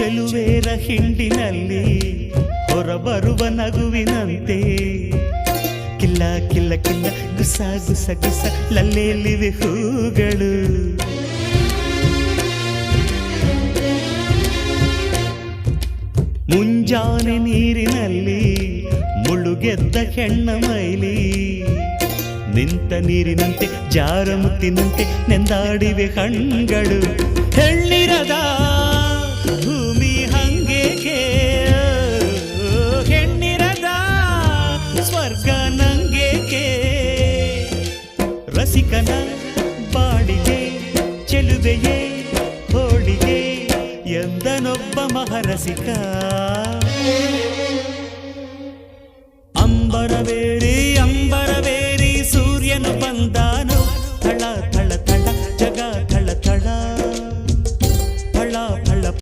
ಚೆಲುವೇರ ಹಿಂಡಿನಲ್ಲಿ ಹೊರಬರುವ ನಗುವಿನಂತೆ. ಕಿಲ್ಲ ಕಿಲ್ಲ ಕಿಲ್ಲ, ಗುಸ ಗುಸ ಗುಸ ಲಲ್ಲೆಯಲ್ಲಿವೆ ಹೂಗಳು. ಮುಂಜಾನೆ ನೀರಿನಲ್ಲಿ ಮುಳುಗೆದ್ದ ಹೆಣ್ಣ ಮೈಲಿ. ನಿಂತ ನೀರಿನಂತೆ, ಜಾರಮುತ್ತಿನಂತೆ ನೆಂದಾಡಿವೆ ಕಣ್ಗಳು ಸ್ವರ್ಗ ನಂಗೇಕೆ ರಸಿಕನ ಬಾಡಿಗೆ ಚೆಲುವೆಯೇ ಹೋಳಿಗೆ ಎಂದನೊಬ್ಬ ಮಹರಸಿಕ. ಅಂಬರವೇ